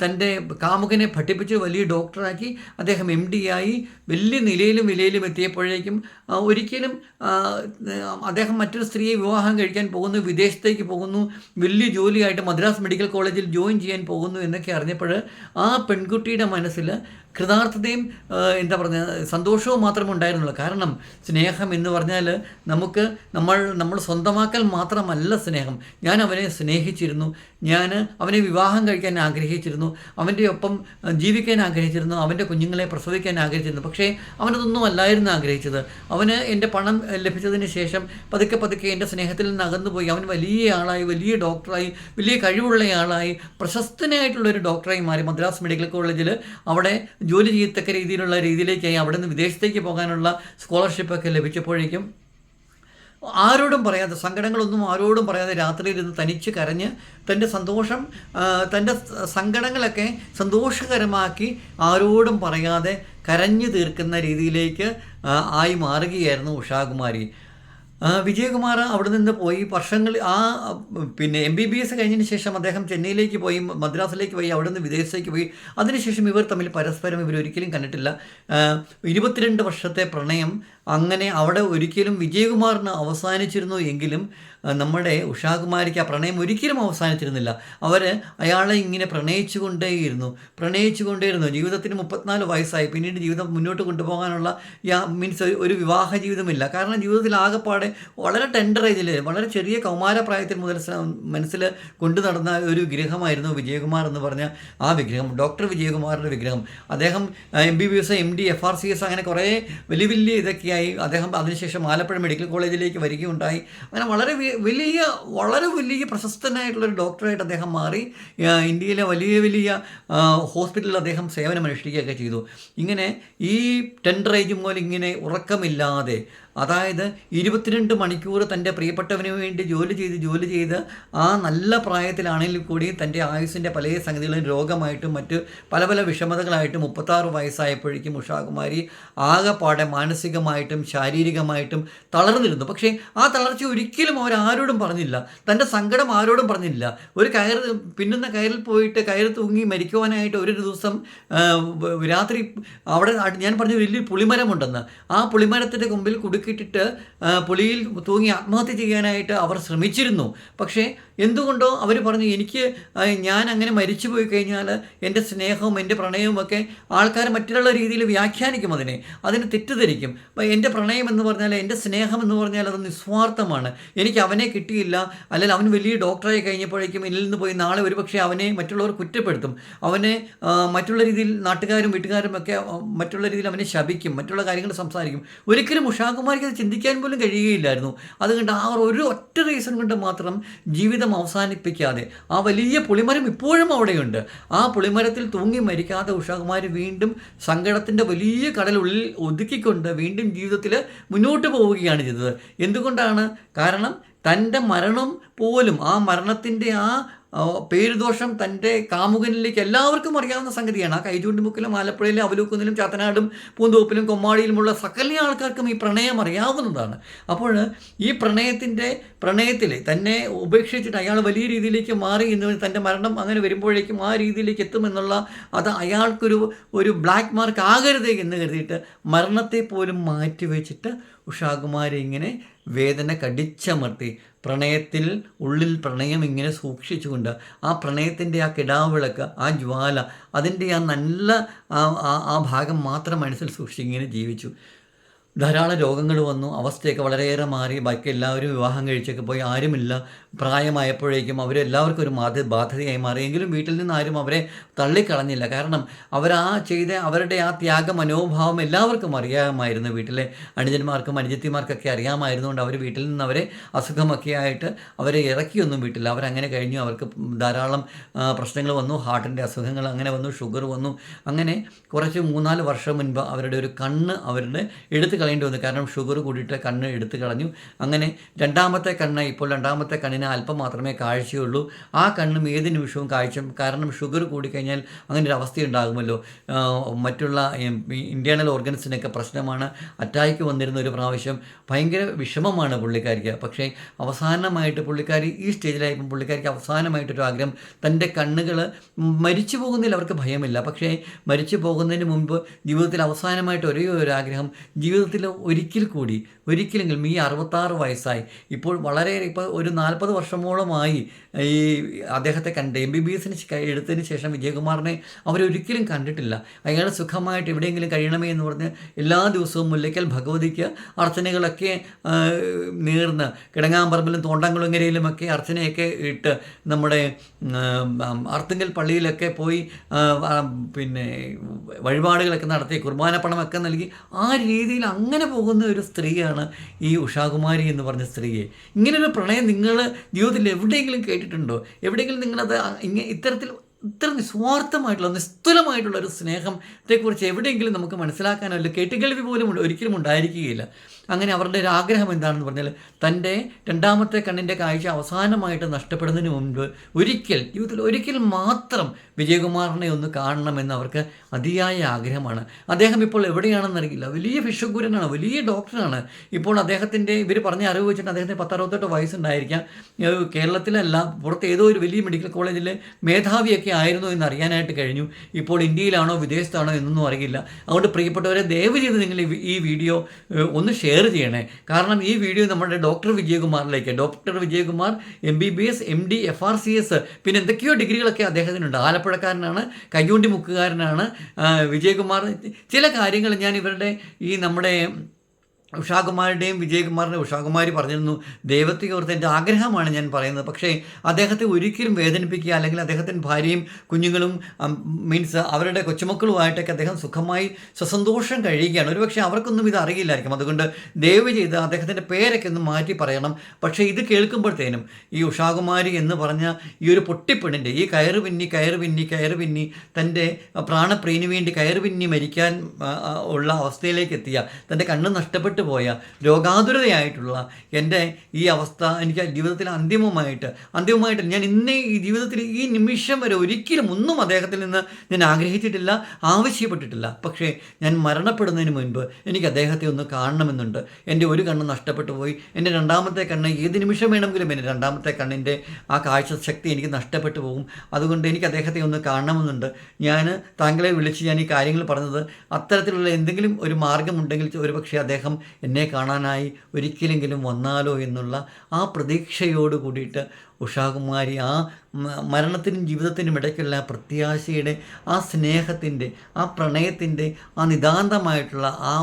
S1: തന്റെ കാമുകനെ പഠിപ്പിച്ച് വലിയ ഡോക്ടറാക്കി അദ്ദേഹം എം ഡി ആയി വലിയ നിലയിലും വിലയിലും എത്തിയപ്പോഴേക്കും ഒരിക്കലും അദ്ദേഹം മറ്റൊരു സ്ത്രീയെ വിവാഹം കഴിക്കാൻ പോകുന്നു വിദേശത്തേക്ക് പോകുന്നു വലിയ ജോലിയായിട്ട് മദ്രാസ് മെഡിക്കൽ കോളേജിൽ ജോയിൻ ചെയ്യാൻ പോകുന്നു എന്നൊക്കെ അറിഞ്ഞപ്പോൾ ആ പെൺകുട്ടിയുടെ മനസ്സിൽ കൃതാർത്ഥതയും എന്താ പറഞ്ഞ സന്തോഷവും മാത്രമേ ഉണ്ടായിരുന്നുള്ളൂ. കാരണം സ്നേഹം എന്ന് പറഞ്ഞാൽ നമുക്ക് നമ്മൾ നമ്മൾ സ്വന്തമാക്കൽ മാത്രമല്ല സ്നേഹം. ഞാൻ അവനെ സ്നേഹിച്ചിരുന്നു. ഞാൻ അവനെ വിവാഹം കഴിക്കാൻ ആഗ്രഹിച്ചിരുന്നു. അവന്റെ ഒപ്പം ജീവിക്കാൻ ആഗ്രഹിച്ചിരുന്നു. അവന്റെ കുഞ്ഞുങ്ങളെ പ്രസവിക്കാൻ ആഗ്രഹിച്ചിരുന്നു. പക്ഷേ അവനതൊന്നും അല്ലായിരുന്നു ആഗ്രഹിച്ചത്. അവന് എന്റെ പണം ലഭിച്ചതിന് ശേഷം പതുക്കെ പതുക്കെ എന്റെ സ്നേഹത്തിൽ നിന്ന് അകന്നുപോയി. അവൻ വലിയ ആളായി വലിയ ഡോക്ടറായി വലിയ കഴിവുള്ളയാളായി പ്രശസ്തനായിട്ടുള്ള ഒരു ഡോക്ടറായി മാറി. മദ്രാസ് മെഡിക്കൽ കോളേജിൽ അവിടെ ജോലി ചെയ്യത്തക്ക രീതിയിലുള്ള രീതിയിലേക്കായി അവിടെ നിന്ന് വിദേശത്തേക്ക് പോകാനുള്ള സ്കോളർഷിപ്പൊക്കെ ലഭിച്ചപ്പോഴേക്കും ആരോടും പറയാതെ സങ്കടങ്ങളൊന്നും ആരോടും പറയാതെ രാത്രിയിൽ ഇരുന്ന് തനിച്ച് കരഞ്ഞ് തന്റെ സന്തോഷം തന്റെ സങ്കടങ്ങളൊക്കെ സന്തോഷകരമാക്കി ആരോടും പറയാതെ കരഞ്ഞു തീർക്കുന്ന രീതിയിലേക്ക് ആയി മാറുകയായിരുന്നു ഉഷാകുമാരി. വിജയകുമാർ അവിടെ നിന്ന് പോയി. വർഷങ്ങൾ ആ പിന്നെ എം ബി ബി എസ് കഴിഞ്ഞതിന് ശേഷം അദ്ദേഹം ചെന്നൈയിലേക്ക് പോയി മദ്രാസിലേക്ക് പോയി അവിടെ നിന്ന് വിദേശത്തേക്ക് പോയി. അതിനുശേഷം ഇവർ തമ്മിൽ പരസ്പരം ഇവർ ഒരിക്കലും കണ്ടിട്ടില്ല ഇരുപത്തിരണ്ട് വർഷത്തെ പ്രണയം അങ്ങനെ അവിടെ ഒരിക്കലും വിജയകുമാറിന് അവസാനിച്ചിരുന്നു എങ്കിലും നമ്മുടെ ഉഷാകുമാരിക്ക് ആ പ്രണയം ഒരിക്കലും അവസാനിച്ചിരുന്നില്ല. അവർ അയാളെ ഇങ്ങനെ പ്രണയിച്ചു കൊണ്ടേയിരുന്നു പ്രണയിച്ചു കൊണ്ടേയിരുന്നു ജീവിതത്തിന് മുപ്പത്തിനാല് വയസ്സായി. പിന്നീട് ജീവിതം മുന്നോട്ട് കൊണ്ടുപോകാനുള്ള യാ മീൻസ് ഒരു വിവാഹ ജീവിതമില്ല. കാരണം ജീവിതത്തിൽ ആകെപ്പാടെ വളരെ ടെൻഡർ ഏജിൽ വളരെ ചെറിയ കൗമാരപ്രായത്തിൽ മുതൽ മനസ്സിൽ കൊണ്ടു നടന്ന ഒരു വിഗ്രഹമായിരുന്നു വിജയകുമാർ എന്ന് പറഞ്ഞ ആ വിഗ്രഹം. ഡോക്ടർ വിജയകുമാറിന്റെ വിഗ്രഹം. അദ്ദേഹം M B B S M D F R C S അങ്ങനെ കുറേ വലിയ വലിയ ഇതൊക്കെയായി അദ്ദേഹം അതിനുശേഷം ആലപ്പുഴ മെഡിക്കൽ കോളേജിലേക്ക് വരികയുണ്ടായി. അങ്ങനെ വളരെ വലിയ വളരെ വലിയ പ്രശസ്തനായിട്ടുള്ളൊരു ഡോക്ടറായിട്ട് അദ്ദേഹം മാറി. ഇന്ത്യയിലെ വലിയ വലിയ ഹോസ്പിറ്റലിൽ അദ്ദേഹം സേവനം അനുഷ്ഠിക്കുകയൊക്കെ ചെയ്തു. ഇങ്ങനെ ഈ ടെൻഡർ ഏജ് മുതൽ ഇങ്ങനെ ഉറക്കമില്ലാതെ അതായത് ഇരുപത്തിരണ്ട് മണിക്കൂർ തന്റെ പ്രിയപ്പെട്ടവന് വേണ്ടി ജോലി ചെയ്ത് ജോലി ചെയ്ത് ആ നല്ല പ്രായത്തിലാണെങ്കിൽ കൂടി തന്റെ ആയുസിന്റെ പല സംഗതികളും രോഗമായിട്ടും മറ്റ് പല പല വിഷമതകളായിട്ടും മുപ്പത്താറ് വയസ്സായപ്പോഴേക്കും ഉഷാകുമാരി ആകെപ്പാടെ മാനസികമായിട്ടും ശാരീരികമായിട്ടും തളർന്നിരുന്നു. പക്ഷേ ആ തളർച്ച ഒരിക്കലും അവരാരോടും പറഞ്ഞില്ല. തന്റെ സങ്കടം ആരോടും പറഞ്ഞില്ല. ഒരു കയർ പിന്നുന്ന കയറിൽ പോയിട്ട് കയർ തൂങ്ങി മരിക്കുവാനായിട്ട് ഒരു ദിവസം രാത്രി അവിടെ ഞാൻ പറഞ്ഞ വലിയ പുളിമരമുണ്ടെന്ന്. ആ പുളിമരത്തിന്റെ കൊമ്പിൽ കുടുക്കിയിട്ടിട്ട് പുലിയിൽ തൂങ്ങി ആത്മഹത്യ ചെയ്യാനായിട്ട് അവർ ശ്രമിച്ചിരുന്നു. പക്ഷേ എന്തുകൊണ്ടോ അവർ പറഞ്ഞു എനിക്ക് ഞാൻ അങ്ങനെ മരിച്ചു പോയി കഴിഞ്ഞാൽ എന്റെ സ്നേഹവും എന്റെ പ്രണയവും ഒക്കെ ആൾക്കാർ മറ്റുള്ള രീതിയിൽ വ്യാഖ്യാനിക്കും അതിനെ. അതിന് തെറ്റിദ്ധരിക്കും. എന്റെ പ്രണയം എന്ന് പറഞ്ഞാൽ എന്റെ സ്നേഹം എന്ന് പറഞ്ഞാൽ അത് നിസ്വാർത്ഥമാണ്. എനിക്ക് അവനെ കിട്ടിയില്ല. അല്ലെങ്കിൽ അവൻ വലിയ ഡോക്ടറായി കഴിഞ്ഞപ്പോഴേക്കും ഇതിൽ നിന്ന് പോയി നാളെ ഒരുപക്ഷെ അവനെ മറ്റുള്ളവർ കുറ്റപ്പെടുത്തും. അവനെ മറ്റുള്ള രീതിയിൽ നാട്ടുകാരും വീട്ടുകാരും ഒക്കെ മറ്റുള്ള രീതിയിൽ അവനെ ശപിക്കും. മറ്റുള്ള കാര്യങ്ങൾ സംസാരിക്കും. ഒരിക്കലും ഉഷാകുമാരിക്ക് അത് ചിന്തിക്കാൻ പോലും കഴിയുകയില്ലായിരുന്നു. അതുകൊണ്ട് ആ ഒരു ഒറ്റ റീസൺ കൊണ്ട് മാത്രം ജീവിതം അവസാനിപ്പിക്കാതെ ആ വലിയ പുളിമരം ഇപ്പോഴും അവിടെയുണ്ട്. ആ പുളിമരത്തിൽ തൂങ്ങി മരിക്കാതെ ഉഷാകുമാർ വീണ്ടും സങ്കടത്തിന്റെ വലിയ കടലുള്ളിൽ ഒതുക്കിക്കൊണ്ട് വീണ്ടും ജീവിതത്തിൽ മുന്നോട്ട് പോവുകയാണ് ചെയ്തത്. എന്തുകൊണ്ടാണ്? കാരണം തന്റെ മരണം പോലും ആ മരണത്തിന്റെ ആ ആ, പേരുദോഷം തന്റെ കാമുകനിലേക്ക് എല്ലാവർക്കും അറിയാവുന്ന സംഗതിയാണ്. ആ കൈചൂണ്ടിമുക്കിലും ആലപ്പുഴയിലും അവലൂക്കുന്നിലും ചാത്തനാടും പൂന്തോപ്പിലും കൊമ്മാടിയിലുമുള്ള സകല ആൾക്കാർക്കും ഈ പ്രണയം അറിയാവുന്നതാണ്. അപ്പോൾ ഈ പ്രണയത്തിന്റെ പ്രണയത്തിൽ തന്നെ ഉപേക്ഷിച്ചിട്ട് അയാൾ വലിയ രീതിയിലേക്ക് മാറി എന്ന് തന്റെ മരണം അങ്ങനെ വരുമ്പോഴേക്കും ആ രീതിയിലേക്ക് എത്തുമെന്നുള്ള അത് അയാൾക്കൊരു ഒരു ബ്ലാക്ക് മാർക്ക് ആകരുത് എന്ന് കരുതിയിട്ട് മരണത്തെ പോലും മാറ്റിവെച്ചിട്ട് ഉഷാകുമാരി ഇങ്ങനെ വേദന കടിച്ചമർത്തി. പ്രണയത്തിൽ ഉള്ളിൽ പ്രണയം ഇങ്ങനെ സൂക്ഷിച്ചുകൊണ്ട് ആ പ്രണയത്തിന്റെ ആ കിടാവിളക്ക് ആ ജ്വാല അതിന്റെ ആ നല്ല ആ ഭാഗം മാത്രം മനസ്സിൽ സൂക്ഷിച്ച് ഇങ്ങനെ ജീവിച്ചു. ധാരാളം രോഗങ്ങൾ വന്നു. അവസ്ഥയൊക്കെ വളരെയേറെ മാറി. ബാക്കി എല്ലാവരും വിവാഹം കഴിച്ചൊക്കെ പോയി. ആരുമില്ല. പ്രായമായപ്പോഴേക്കും അവരെല്ലാവർക്കും ഒരു മാധ്യ ബാധ്യതയായി മാറി. എങ്കിലും വീട്ടിൽ നിന്ന് ആരും അവരെ തള്ളിക്കളഞ്ഞില്ല. കാരണം അവരാ ചെയ്ത അവരുടെ ആ ത്യാഗ മനോഭാവം എല്ലാവർക്കും അറിയാമായിരുന്നു. വീട്ടിലെ അനുജന്മാർക്കും അനുജത്തിമാർക്കൊക്കെ അറിയാമായിരുന്നുകൊണ്ട് അവർ വീട്ടിൽ നിന്ന് അവരെ അസുഖമൊക്കെ ആയിട്ട് അവരെ ഇറക്കിയൊന്നും വീട്ടില്ല. അവരങ്ങനെ കഴിഞ്ഞു. അവർക്ക് ധാരാളം പ്രശ്നങ്ങൾ വന്നു. ഹാർട്ടിന്റെ അസുഖങ്ങൾ അങ്ങനെ വന്നു. ഷുഗർ വന്നു. അങ്ങനെ കുറച്ച് മൂന്നാൽ വർഷം മുൻപ് അവരുടെ ഒരു കണ്ണ് അവരുടെ എടുത്തു കളയേണ്ടി വന്നു. കാരണം ഷുഗർ കൂടിയിട്ട് കണ്ണ് എടുത്തു കളഞ്ഞു. അങ്ങനെ രണ്ടാമത്തെ കണ്ണ് ഇപ്പോൾ രണ്ടാമത്തെ കണ്ണിന് അല്പം മാത്രമേ കാഴ്ചയുള്ളൂ. ആ കണ്ണും ഏത് നിമിഷവും കാഴ്ച കാരണം ഷുഗർ കൂടിക്കഴിഞ്ഞാൽ അങ്ങനെ ഒരു അവസ്ഥ ഉണ്ടാകുമല്ലോ. മറ്റുള്ള ഇന്റേണൽ ഓർഗൻസിനൊക്കെ പ്രശ്നമാണ്. അറ്റാക്ക് വന്നിരുന്ന ഒരു പ്രാവശ്യം ഭയങ്കര വിഷമമാണ് പുള്ളിക്കാരിക്ക്. പക്ഷേ അവസാനമായിട്ട് പുള്ളിക്കാരി ഈ സ്റ്റേജിലായപ്പോൾ പുള്ളിക്കാരിക്ക് അവസാനമായിട്ടൊരു ആഗ്രഹം തന്റെ കണ്ണുകൾ മരിച്ചു പോകുന്നതിൽ അവർക്ക് ഭയമില്ല. പക്ഷേ മരിച്ചു പോകുന്നതിന് മുമ്പ് ജീവിതത്തിൽ അവസാനമായിട്ട് ഒരേ ഒരു ആഗ്രഹം ജീവിതത്തിൽ ഒരിക്കൽ കൂടി ഒരിക്കലെങ്കിലും ഈ അറുപത്താറ് വയസ്സായി. ഇപ്പോൾ വളരെ ഇപ്പോൾ ഒരു നാൽപ്പത് വർഷമോളമായി ഈ അദ്ദേഹത്തെ കണ്ട് എം ബി ബി എസിന് എടുത്തതിന് ശേഷം വിജയകുമാറിനെ അവരൊരിക്കലും കണ്ടിട്ടില്ല. അയാൾ സുഖമായിട്ട് എവിടെയെങ്കിലും കഴിയണമേ എന്ന് പറഞ്ഞ് എല്ലാ ദിവസവും മുല്ലയ്ക്കൽ ഭഗവതിക്ക് അർച്ചനകളൊക്കെ നേർന്ന് കിടങ്ങാമ്പറമ്പിലും തോണ്ടംകുളങ്ങരയിലുമൊക്കെ അർച്ചനയൊക്കെ ഇട്ട് നമ്മുടെ അർത്തുങ്കൽ പള്ളിയിലൊക്കെ പോയി പിന്നെ വഴിപാടുകളൊക്കെ നടത്തി കുർബാന പണമൊക്കെ നൽകി ആ രീതിയിൽ അങ്ങനെ പോകുന്ന ഒരു സ്ത്രീയാണ് ഈ ഉഷാകുമാരി എന്ന് പറഞ്ഞ സ്ത്രീയെ? ഇങ്ങനൊരു പ്രണയം നിങ്ങൾ ജീവിതത്തിൽ എവിടെയെങ്കിലും കേട്ടിട്ടുണ്ടോ? എവിടെയെങ്കിലും നിങ്ങളത് ഇങ്ങനെ ഇത്തരത്തിൽ ഇത്ര നിസ്വാർത്ഥമായിട്ടുള്ള നിസ്തുലമായിട്ടുള്ള ഒരു സ്നേഹത്തെക്കുറിച്ച് എവിടെയെങ്കിലും നമുക്ക് മനസ്സിലാക്കാനോ കേട്ടുകേൾവി പോലും ഒരിക്കലും ഉണ്ടായിരിക്കുകയില്ല. അങ്ങനെ അവരുടെ ഒരു ആഗ്രഹം എന്താണെന്ന് പറഞ്ഞാൽ തന്റെ രണ്ടാമത്തെ കണ്ണിന്റെ കാഴ്ച അവസാനമായിട്ട് നഷ്ടപ്പെടുന്നതിന് മുൻപ് ഒരിക്കൽ ജീവിതത്തിൽ ഒരിക്കൽ മാത്രം വിജയകുമാറിനെ ഒന്ന് കാണണമെന്ന് അവർക്ക് അതിയായ ആഗ്രഹമാണ്. അദ്ദേഹം ഇപ്പോൾ എവിടെയാണെന്നറിയില്ല വലിയ വിശ്വഗുരനാണ് വലിയ ഡോക്ടറാണ്. ഇപ്പോൾ അദ്ദേഹത്തിന്റെ ഇവർ പറഞ്ഞ അറിവ് വെച്ചിട്ട് അദ്ദേഹത്തിന് പത്തറുപത്തെട്ട് വയസ്സുണ്ടായിരിക്കാം. കേരളത്തിലല്ല പുറത്ത് ഏതോ ഒരു വലിയ മെഡിക്കൽ കോളേജിലെ മേധാവിയൊക്കെ ആയിരുന്നു എന്ന് അറിയാനായിട്ട് കഴിഞ്ഞു. ഇപ്പോൾ ഇന്ത്യയിലാണോ വിദേശത്താണോ എന്നൊന്നും അറിയില്ല. അതുകൊണ്ട് പ്രിയപ്പെട്ടവരെ ദയവ് ചെയ്ത് നിങ്ങൾ ഈ വീഡിയോ ഒന്ന് ഷെയർ ചെയ്യണേ. കാരണം ഈ വീഡിയോ നമ്മുടെ doctor വിജയകുമാറിലേക്ക് doctor Vijayakumar M B B S M D F R C S പിന്നെ എന്തൊക്കെയോ ഡിഗ്രികളൊക്കെ അദ്ദേഹത്തിനുണ്ട്. ആലപ്പുഴക്കാരനാണ് കയ്യൂണ്ടി മുക്കുകാരനാണ് വിജയകുമാർ. ചില കാര്യങ്ങൾ ഞാൻ ഇവരുടെ ഈ നമ്മുടെ ഉഷാകുമാരുടെയും വിജയകുമാറിന്റെ ഉഷാകുമാരി പറഞ്ഞിരുന്നു. ദൈവത്തെ ഓർത്ത് എന്റെ ആഗ്രഹമാണ് ഞാൻ പറയുന്നത്. പക്ഷേ അദ്ദേഹത്തെ ഒരിക്കലും വേദനിപ്പിക്കുക അല്ലെങ്കിൽ അദ്ദേഹത്തിന്റെ ഭാര്യയും കുഞ്ഞുങ്ങളും മീൻസ് അവരുടെ കൊച്ചുമക്കളുമായിട്ടൊക്കെ അദ്ദേഹം സുഖമായി സ്വസന്തോഷം കഴിയുകയാണ്. ഒരുപക്ഷെ അവർക്കൊന്നും ഇത് അറിയില്ലായിരിക്കും. അതുകൊണ്ട് ദയവ് ചെയ്ത് അദ്ദേഹത്തിന്റെ പേരൊക്കെ ഒന്ന് മാറ്റി പറയണം. പക്ഷേ ഇത് കേൾക്കുമ്പോഴത്തേനും ഈ ഉഷാകുമാരി എന്ന് പറഞ്ഞ ഈ ഒരു പൊട്ടിപ്പെണ്ണിന്റെ ഈ കയറ് പിന്നി കയറ് പിന്നി കയറ് പിന്നി തന്റെ പ്രാണപ്രിയന് വേണ്ടി കയറ് പിന്നി മരിക്കാൻ ഉള്ള അവസ്ഥയിലേക്ക് എത്തിയ തന്റെ കണ്ണ് നഷ്ടപ്പെട്ട് പോയ രോഗാതുരതയായിട്ടുള്ള എന്റെ ഈ അവസ്ഥ എനിക്ക് ജീവിതത്തിൽ അന്തിമമായിട്ട് അന്തിമമായിട്ട് ഞാൻ ഇന്നേ ഈ ജീവിതത്തിൽ ഈ നിമിഷം വരെ ഒരിക്കലും ഒന്നും അദ്ദേഹത്തിൽ നിന്ന് ഞാൻ ആഗ്രഹിച്ചിട്ടില്ല ആവശ്യപ്പെട്ടിട്ടില്ല. പക്ഷേ ഞാൻ മരണപ്പെടുന്നതിന് മുൻപ് എനിക്ക് അദ്ദേഹത്തെ ഒന്ന് കാണണമെന്നുണ്ട്. എന്റെ ഒരു കണ്ണ് നഷ്ടപ്പെട്ടു പോയി. എന്റെ രണ്ടാമത്തെ കണ്ണ് ഏത് നിമിഷം വേണമെങ്കിലും എന്റെ രണ്ടാമത്തെ കണ്ണിന്റെ ആ കാഴ്ച ശക്തി എനിക്ക് നഷ്ടപ്പെട്ടു പോകും. അതുകൊണ്ട് എനിക്ക് അദ്ദേഹത്തെ ഒന്ന് കാണണമെന്നുണ്ട്. ഞാൻ താങ്കളെ വിളിച്ച് ഞാൻ ഈ കാര്യങ്ങൾ പറഞ്ഞത് അത്തരത്തിലുള്ള എന്തെങ്കിലും ഒരു മാർഗമുണ്ടെങ്കിൽ ഒരുപക്ഷെ അദ്ദേഹം എന്നെ കാണാനായി ഒരിക്കലെങ്കിലും വന്നാലോ എന്നുള്ള ആ പ്രതീക്ഷയോട് കൂടിയിട്ട് ഉഷാകുമാരി ആ മരണത്തിനും ജീവിതത്തിനും ഇടയ്ക്കുള്ള പ്രത്യാശയുടെ ആ സ്നേഹത്തിന്റെ ആ പ്രണയത്തിന്റെ ആ നിതാന്തമായിട്ടുള്ള ആ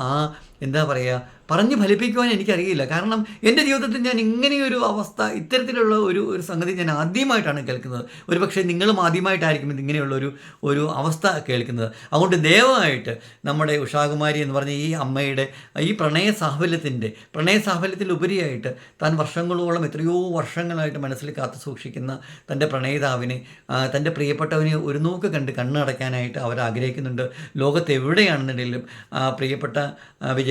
S1: ആ എന്താ പറയുക പറഞ്ഞ് ഫലിപ്പിക്കുവാൻ എനിക്കറിയില്ല. കാരണം എന്റെ ജീവിതത്തിൽ ഞാൻ ഇങ്ങനെയൊരു അവസ്ഥ ഇത്തരത്തിലുള്ള ഒരു ഒരു സംഗതി ഞാൻ ആദ്യമായിട്ടാണ് കേൾക്കുന്നത്. ഒരു പക്ഷേ നിങ്ങളും ആദ്യമായിട്ടായിരിക്കും ഇങ്ങനെയുള്ള ഒരു ഒരു അവസ്ഥ കേൾക്കുന്നത്. അതുകൊണ്ട് ദയവായിട്ട് നമ്മുടെ ഉഷാകുമാരി എന്ന് പറഞ്ഞ ഈ അമ്മയുടെ ഈ പ്രണയ സാഫല്യത്തിന്റെ പ്രണയ സാഫല്യത്തിൽ ഉപരിയായിട്ട് താൻ വർഷങ്ങളോളം എത്രയോ വർഷങ്ങളായിട്ട് മനസ്സിൽ കാത്തു സൂക്ഷിക്കുന്ന തന്റെ പ്രണയിതാവിനെ തന്റെ പ്രിയപ്പെട്ടവനെ ഒരു നോക്ക് കണ്ട് കണ്ണടയ്ക്കാനായിട്ട് അവർ ആഗ്രഹിക്കുന്നുണ്ട് ലോകത്ത് എവിടെയാണെന്നുണ്ടെങ്കിലും പ്രിയപ്പെട്ട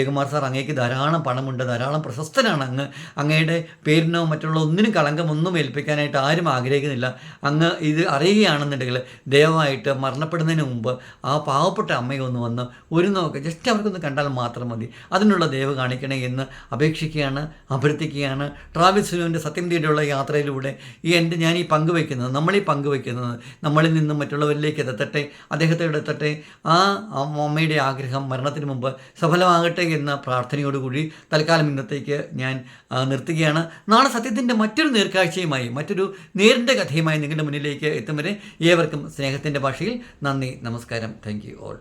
S1: വിജയകുമാർ സാർ അങ്ങേക്ക് ധാരാളം പണമുണ്ട് ധാരാളം പ്രശസ്തനാണ്. അങ്ങ് അങ്ങയുടെ പേരിനോ മറ്റുള്ള ഒന്നിനും കളങ്കമൊന്നും ഏൽപ്പിക്കാനായിട്ട് ആരും ആഗ്രഹിക്കുന്നില്ല. അങ്ങ് ഇത് അറിയുകയാണെന്നുണ്ടെങ്കിൽ ദയവായിട്ട് മരണപ്പെടുന്നതിന് മുമ്പ് ആ പാവപ്പെട്ട അമ്മയെ ഒന്ന് വന്ന് ഒരു നോക്ക് ജസ്റ്റ് അവർക്കൊന്ന് കണ്ടാൽ മാത്രം മതി. അതിനുള്ള ദയവ് കാണിക്കണേ എന്ന് അപേക്ഷിക്കുകയാണ് അഭ്യർത്ഥിക്കുകയാണ്. ട്രാവൽ സുനുവിന്റെ സത്യം തേടിയുള്ള യാത്രയിലൂടെ ഈ എന്റെ ഞാൻ ഈ പങ്കുവയ്ക്കുന്നത് നമ്മളീ പങ്കുവയ്ക്കുന്നത് നമ്മളിൽ നിന്നും മറ്റുള്ളവരിലേക്ക് എത്തട്ടെ അദ്ദേഹത്തെ എടുത്തട്ടെ. ആ അമ്മയുടെ ആഗ്രഹം മരണത്തിന് മുമ്പ് സഫലമാകട്ടെ എന്ന പ്രാർത്ഥനയോടുകൂടി തൽക്കാലം ഇന്നത്തേക്ക് ഞാൻ നിർത്തുകയാണ്. നാളെ സത്യത്തിന്റെ മറ്റൊരു നേർക്കാഴ്ചയുമായി മറ്റൊരു നേരിന്റെ കഥയുമായി നിങ്ങളുടെ മുന്നിലേക്ക് എത്തും വരെ ഏവർക്കും സ്നേഹത്തിന്റെ ഭാഷയിൽ നന്ദി നമസ്കാരം. Thank you all